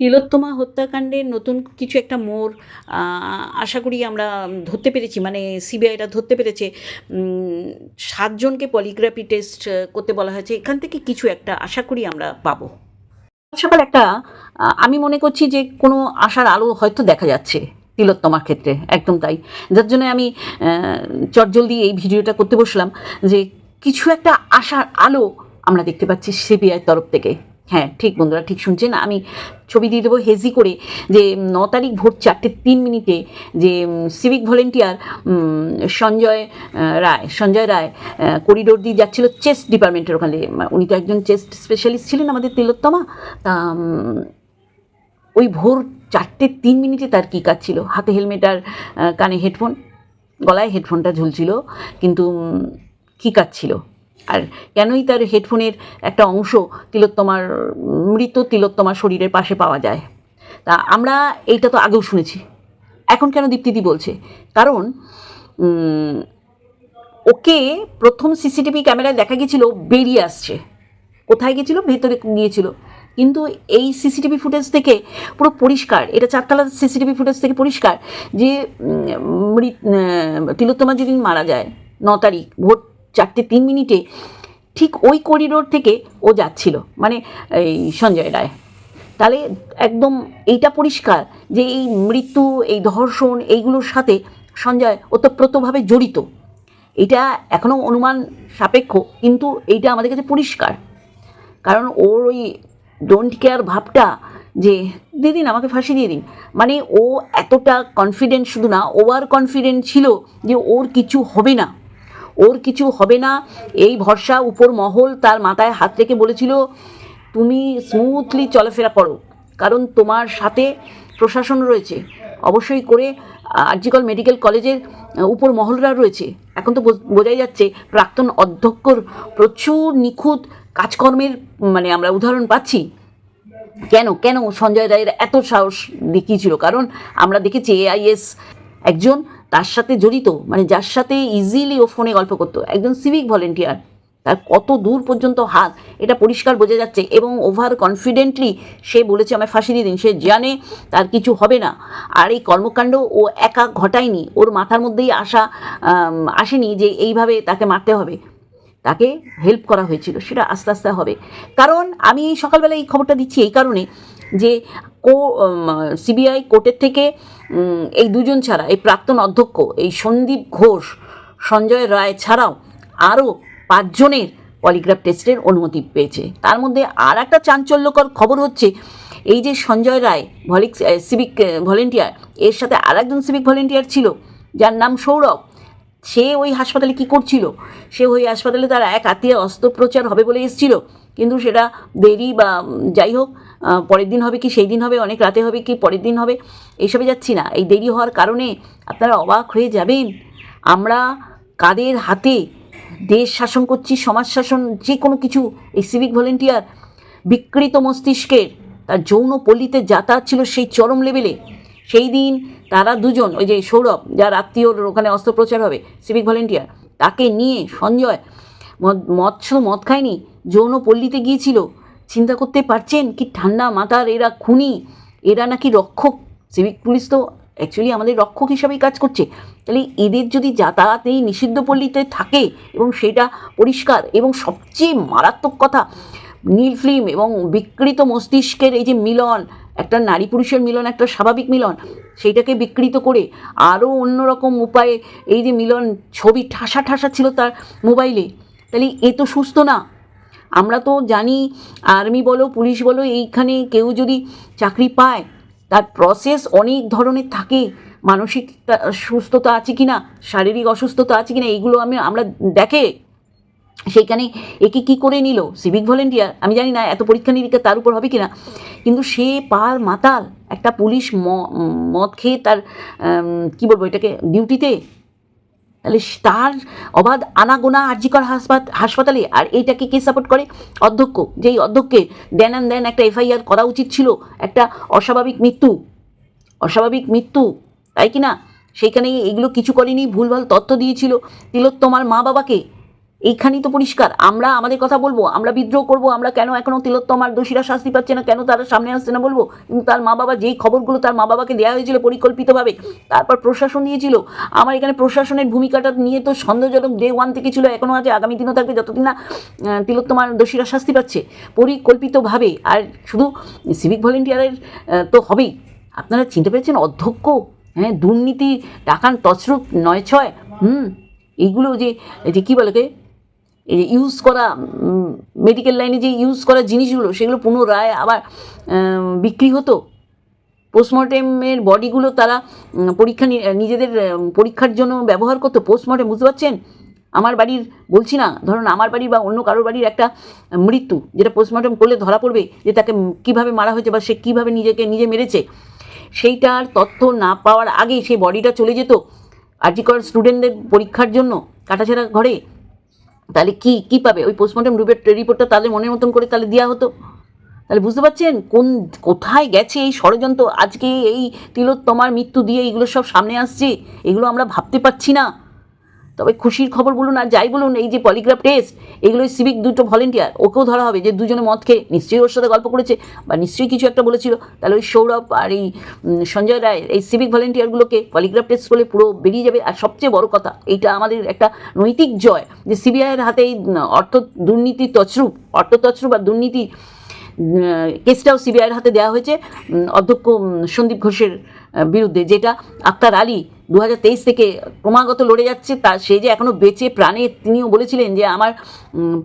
তিলোত্তমা হত্যাকাণ্ডের নতুন কিছু একটা মোড় আশা করি আমরা ধরতে পেরেছি মানে সিবিআইরা ধরতে পেরেছে। সাতজনকে পলিগ্রাফি টেস্ট করতে বলা হয়েছে, এখান থেকে কিছু একটা আশা করি আমরা পাবো। সকাল একটা আমি মনে করছি যে কোনো আশার আলো হয়তো দেখা যাচ্ছে তিলোত্তমার ক্ষেত্রে, একদম তাই। যার জন্য আমি চটজলদি এই ভিডিওটা করতে বসলাম যে কিছু একটা আশার আলো আমরা দেখতে পাচ্ছি সিবিআই তরফ থেকে। হ্যাঁ ঠিক বন্ধুরা, ঠিক শুনছেন? আমি ছবি দিয়ে দেবো হেজি করে যে ন তারিখ ভোর চারটে তিন মিনিটে যে civic volunteer Sanjay Roy Sanjay Roy corridor দিয়ে যাচ্ছিল চেস্ট ডিপার্টমেন্টের ওখানে। উনি তো একজন চেস্ট স্পেশালিস্ট ছিলেন আমাদের তিলোত্তমা। তা ওই ভোর চারটে তিন মিনিটে তার কী কাজ ছিল? হাতে হেলমেট আর কানে হেডফোন গলায় হেডফোনটা ঝুলছিল, কিন্তু কী কাজ ছিল? আর কেনই তার হেডফোনের একটা অংশ তিলোত্তমার, মৃত তিলোত্তমার শরীরের পাশে পাওয়া যায়। তা আমরা এইটা তো আগেও শুনেছি। এখন কেন দীপ্তিদি বলছে? কারণ ওকে প্রথম সিসিটিভি ক্যামেরায় দেখা গেছিল, বেরিয়ে আসছে। কোথায় গেছিল? ভেতরে গিয়েছিল। কিন্তু এই সিসিটিভি ফুটেজ থেকে পুরো পরিষ্কার, এটা চারতলা সিসিটিভি ফুটেজ থেকে পরিষ্কার যে মৃত তিলোত্তমা যেদিন মারা যায়, ন তারিখ, ভোর চারটে তিন মিনিটে ঠিক ওই করিডোর থেকে ও যাচ্ছিল মানে এই সঞ্জয় রায়। তাহলে একদম এইটা পরিষ্কার যে এই মৃত্যু, এই ধর্ষণ এইগুলোর সাথে সঞ্জয় ওতপ্রোতভাবে জড়িত। এটা এখনও অনুমান সাপেক্ষ, কিন্তু এইটা আমাদের কাছে পরিষ্কার। কারণ ওর ওই ডোন্ট কেয়ার ভাবটা যে, দিয়ে দিন, আমাকে ফাঁসি দিয়ে দিন। মানে ও এতটা কনফিডেন্ট শুধু না ওভার কনফিডেন্ট ছিল যে ওর কিছু হবে না। ওর কিছু হবে না। এই ভরসা, উপর মহল তার মাথায় হাত রেখে বলেছিল, তুমি স্মুথলি চলাফেরা করো, কারণ তোমার সাথে প্রশাসন রয়েছে। অবশ্যই করে আরজিকল মেডিকেল কলেজের উপর মহলরা রয়েছে। এখন তো বোঝ- বোঝাই যাচ্ছে, প্রাক্তন অধ্যক্ষর প্রচুর নিখুঁত কাজকর্মের মানে আমরা উদাহরণ পাচ্ছি। কেন কেন সঞ্জয় রায়ের এত সাহস দেখিয়েছিল? কারণ আমরা দেখেছি এআইএস একজন তার সাথে জড়িত মানে যার সাথে ইজিলি ও ফোনে গল্প করতো, একজন সিভিক ভলেন্টিয়ার তার কত দূর পর্যন্ত হাত, এটা পরিষ্কার বোঝা যাচ্ছে এবং ওভার কনফিডেন্টলি সে বলেছে, আমায় ফাঁসি দিয়ে দিন, সে জানে তার কিছু হবে না। আর এই কর্মকাণ্ড ও একা ঘটায়নি, ওর মাথার মধ্যেই আসা আসেনি যে এইভাবে তাকে মারতে হবে। তাকে হেল্প করা হয়েছিল, সেটা আস্তে আস্তে হবে। কারণ আমি সকালবেলা এই খবরটা দিচ্ছি এই কারণে যে কো সিবিআই কোর্টের থেকে এই দুজন ছাড়া, এই প্রাক্তন অধ্যক্ষ, এই সন্দীপ ঘোষ, সঞ্জয় রায় ছাড়াও আরও পাঁচজনের পলিগ্রাফ টেস্টের অনুমতি পেয়েছে। তার মধ্যে আর একটা চাঞ্চল্যকর খবর হচ্ছে, এই যে সঞ্জয় রায় ভলিক সিভিক ভলেন্টিয়ার, এর সাথে আর একজন সিভিক ভলেন্টিয়ার ছিল, যার নাম সৌরভ। সে ওই হাসপাতালে কি করছিল? সে ওই হাসপাতালে তার এক আত্মীয় অস্ত্রোপচার হবে বলে এসেছিল। কিন্তু সেটা দেরি বা যাই হোক পরের দিন হবে কি, সেই দিন হবে, অনেক রাতে হবে কি, পরের দিন হবে এইসবে যাচ্ছি না। এই দেরি হওয়ার কারণে আপনারা অবাক হয়ে যাবেন। আমরা কাদের হাতে দেশ শাসন করছি, সমাজ শাসন, যে কোনো কিছু, এই সিভিক ভলেন্টিয়ার বিকৃত মস্তিষ্কের, তার যৌন পল্লীতে যাতায়াত ছিল সেই চরম লেভেলে সেই দিন তারা দুজন, ওই যে সৌরভ, যার আত্মীয়র ওখানে অস্ত্রোপচার হবে সিভিক ভলেন্টিয়ার তাকে নিয়ে সঞ্জয় মদ শুধু মদ খায়নি, যৌন পল্লীতে গিয়েছিল। চিন্তা করতে পারছেন কি ঠান্ডা মাথার এরা খুনি? এরা নাকি রক্ষক? সিভিক পুলিশ তো অ্যাকচুয়ালি আমাদের রক্ষক হিসাবেই কাজ করছে। তাহলে এদের যদি যাতায়াত এই নিষিদ্ধ পল্লীতে থাকে এবং সেটা পরিষ্কার এবং সবচেয়ে মারাত্মক কথা, নীল ফিল্ম এবং বিকৃত মস্তিষ্কের এই যে মিলন একটা নারী পুরুষের মিলন, একটা স্বাভাবিক মিলন, সেইটাকে বিকৃত করে আরও অন্যরকম উপায়ে এই যে মিলন ছবি ঠাসা ঠাসা ছিল তার মোবাইলে। তাহলে এ তো সুস্থ না। আমরা তো জানি, আর্মি বলো, পুলিশ বলো, এইখানে কেউ যদি চাকরি পায়, তার প্রসেস অনেক ধরনের থাকে। মানসিকতা সুস্থতা আছে কি না শারীরিক অসুস্থতা আছে কি না এইগুলো আমি, আমরা দেখে সেইখানে একে কি করে নিল? সিভিক ভলেন্টিয়ার আমি জানি না এত পরীক্ষা নিরীক্ষা তার উপর হবে কি না কিন্তু সে পার মাতাল একটা পুলিশ মদ খেয়ে তার কি বলব এটাকে, ডিউটিতে, তাহলে তার অবাধ আনাগোনা আর্জিকর হাসপাত, হাসপাতালে, আর এইটাকে কে সাপোর্ট করে? অধ্যক্ষ। যেই অধ্যক্ষের দেন অ্যান্ড দেন একটা এফআইআর করা উচিত ছিল। একটা অস্বাভাবিক মৃত্যু। অস্বাভাবিক মৃত্যু, তাই কি না সেইখানে এগুলো কিছু করেনি, ভুলভাল তথ্য দিয়েছিল। তিলোত্তমার মা বাবাকে এইখানেই তো পরিষ্কার। আমরা আমাদের কথা বলব, আমরা বিদ্রোহ করব, আমরা কেন এখনও তিলোত্তমার দোষীরা শাস্তি পাচ্ছে না, কেন তারা সামনে আসছে না বলব? কিন্তু তার মা বাবা যেই খবরগুলো তার মা বাবাকে দেওয়া হয়েছিল পরিকল্পিতভাবে, তারপর প্রশাসন দিয়েছিল আমার এখানে প্রশাসনের ভূমিকাটা নিয়ে তো সন্দেহজনক ডে ওয়ান থেকে ছিল এখনও আছে, আগামী দিনও থাকবে, যতদিন না তিলোত্তমার দোষীরা শাস্তি পাচ্ছে। পরিকল্পিতভাবে, আর শুধু সিভিক ভলেন্টিয়ারের তো হবেই। আপনারা চিনতে পেরেছেন, অধ্যক্ষ হ্যাঁ দুর্নীতি টাকার তছরূপ, নয় ছয়, হুম, এইগুলো যে যে কী বলে ইউজ করা মেডিকেল লাইনে যে ইউজ করা জিনিসগুলো, সেগুলো পুনরায় আবার বিক্রি হতো? পোস্টমর্টেমের বডিগুলো তারা পরীক্ষা নিজেদের পরীক্ষার জন্য ব্যবহার করতো? পোস্টমর্টেম বুঝতে পারছেন? আমার বাড়ির, বলছি না, ধরুন আমার বাড়ি বা অন্য কারোর বাড়ির একটা মৃত্যু, যেটা পোস্টমর্টেম করলে ধরা পড়বে, যে তাকে কীভাবে মারা হয়েছে বা সে কীভাবে নিজেকে, নিজে মেরেছে। সেইটার তথ্য না পাওয়ার আগেই সেই বডিটা চলে যেত। আর্জিকর স্টুডেন্টদের পরীক্ষার জন্য, কাটাছেড়া ঘরে। তাহলে কি কি পাবে? ওই পোস্টমর্টম রুপের রিপোর্টটা তাদের মনের মতন করে তাহলে দেওয়া হতো? তাহলে বুঝতে পারছেন? কোন, কোথায় গেছে এই ষড়যন্ত্র? আজকে এই তিলোত্তমার মৃত্যু দিয়ে এইগুলো সব সামনে আসছে? এগুলো আমরা ভাবতে পারছি না। তবে খুশির খবর বলুন আর যাই বলুন, এই যে পলিগ্রাফ টেস্ট এগুলো সিভিক দুটো ভলেন্টিয়ার ওকেও ধরা হবে যে দুজনে মদ খেয়ে নিশ্চয়ই ওর সাথে গল্প করেছে বা নিশ্চয়ই কিছু একটা বলেছিল। তাহলে ওই সৌরভ আর এই সঞ্জয় রায় এই সিভিক ভলেন্টিয়ারগুলোকে পলিগ্রাফ টেস্ট করলে পুরো বেরিয়ে যাবে। আর সবচেয়ে বড় কথা, এইটা আমাদের একটা নৈতিক জয় যে সিবিআইয়ের হাতে এই অর্থ দুর্নীতি তছরূপ, অর্থ তছরূপ আর দুর্নীতি কেসটাও সিবিআইয়ের হাতে দেওয়া হয়েছে অধ্যক্ষ সন্দীপ ঘোষের বিরুদ্ধে, যেটা আক্তার আলী দু হাজার তেইশ থেকে ক্রমাগত লড়ে যাচ্ছে, তা সে যে এখনও বেঁচে প্রাণে, তিনিও বলেছিলেন যে আমার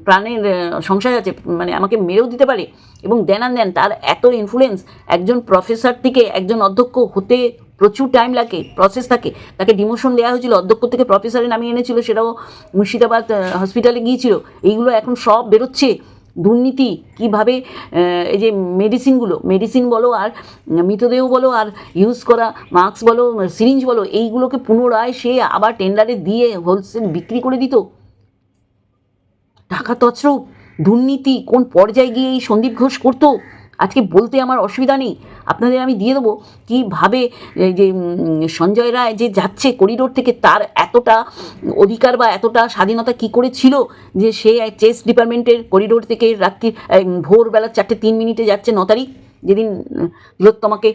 প্রাণের সংশয় আছে মানে আমাকে মেরেও দিতে পারে। এবং দেন আন দেন তার এত ইনফ্লুয়েন্স একজন প্রফেসর থেকে একজন অধ্যক্ষ হতে প্রচুর টাইম লাগে প্রসেস থাকে। তাকে ডিমোশন দেওয়া হয়েছিল, অধ্যক্ষ থেকে প্রফেসরে নামিয়ে এনেছিল, সেটাও মুর্শিদাবাদ হসপিটালে গিয়েছিল। এইগুলো এখন সব বেরোচ্ছে। দুর্নীতি কীভাবে এই যে মেডিসিনগুলো মেডিসিন বলো আর মৃতদেহ বলো আর ইউজ করা মাস্ক বলো সিরিঞ্জ বলো, এইগুলোকে পুনরায় সে আবার টেন্ডারে দিয়ে হোলসেল বিক্রি করে দিত। টাকা তছরূপ, দুর্নীতি কোন পর্যায়ে গিয়ে এই সন্দীপ ঘোষ করতো? আজকে বলতে আমার অসুবিধা নেই। আপনাদের আমি দিয়ে দেবো কীভাবে যে সঞ্জয় রায় যে যাচ্ছে করিডোর থেকে, তার এতটা অধিকার বা এতটা স্বাধীনতা কি করে ছিল যে সে চেস ডিপার্টমেন্টের করিডোর থেকে রাত্রি ভোরবেলা চারটে তিন মিনিটে যাচ্ছে ন তারিখ, যেদিন তিলোত্তমাকে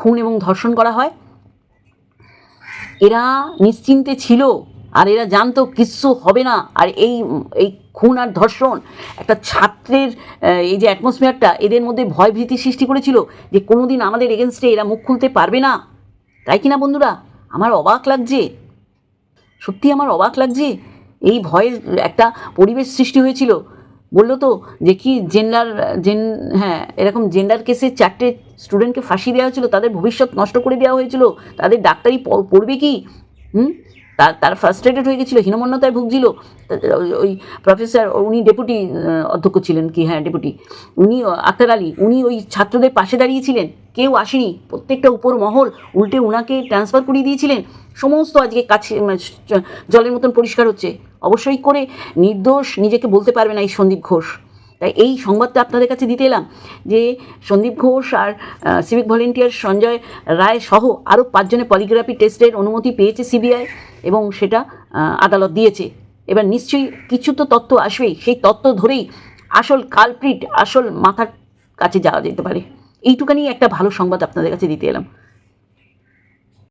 খুন এবং ধর্ষণ করা হয়? এরা নিশ্চিন্তে ছিল, আর এরা জানতো কিচ্ছু হবে না, আর এই এই খুন আর ধর্ষণ, একটা ছাত্রের এই যে অ্যাটমসফিয়ারটা এদের মধ্যে ভয় ভীতি সৃষ্টি করেছিল যে কোনো দিন আমাদের এগেনস্টে এরা মুখ খুলতে পারবে না। তাই কি না বন্ধুরা? আমার অবাক লাগছে। সত্যি আমার অবাক লাগছে? এই ভয়ের একটা পরিবেশ সৃষ্টি হয়েছিল। বলল তো যে কি জেন্ডার জেন হ্যাঁ এরকম জেন্ডার কেসে চারটে স্টুডেন্টকে ফাঁসি দেওয়া হয়েছিল, তাদের ভবিষ্যৎ নষ্ট করে দেওয়া হয়েছিল, তাদের ডাক্তারি পড়বে কি? হুম? তার তার ফ্রাস্ট্রেটেড হয়ে গেছিল, হীনমন্যতায় ভুগছিল। ওই- প্রফেসর উনি ডেপুটি অধ্যক্ষ ছিলেন কি? হ্যাঁ ডেপুটি উনি আক্তার আলী, উনি ওই ছাত্রদের পাশে দাঁড়িয়েছিলেন। কেউ আসেনি, প্রত্যেকটা উপর মহল উল্টে উনাকে ট্রান্সফার করিয়ে দিয়েছিলেন। সমস্ত আজকে কাছে মানে জলের মতন পরিষ্কার হচ্ছে। অবশ্যই করে নির্দোষ নিজেকে বলতে পারবে না এই সন্দীপ ঘোষ। তাই এই সংবাদটা আপনাদের কাছে দিতে এলাম যে সন্দীপ ঘোষ আর সিভিক ভলেন্টিয়ার সঞ্জয় রায় সহ আরও পাঁচজনের পলিগ্রাফি টেস্টের অনুমতি পেয়েছে সিবিআই এবং সেটা আদালত দিয়েছে। এবার নিশ্চয়ই কিছু তো তথ্য আসবেই। সেই তথ্য ধরেই আসল কালপ্রিট আসল মাথার কাছে যাওয়া যেতে পারে। এইটুকানি একটা ভালো সংবাদ আপনাদের কাছে দিতে এলাম।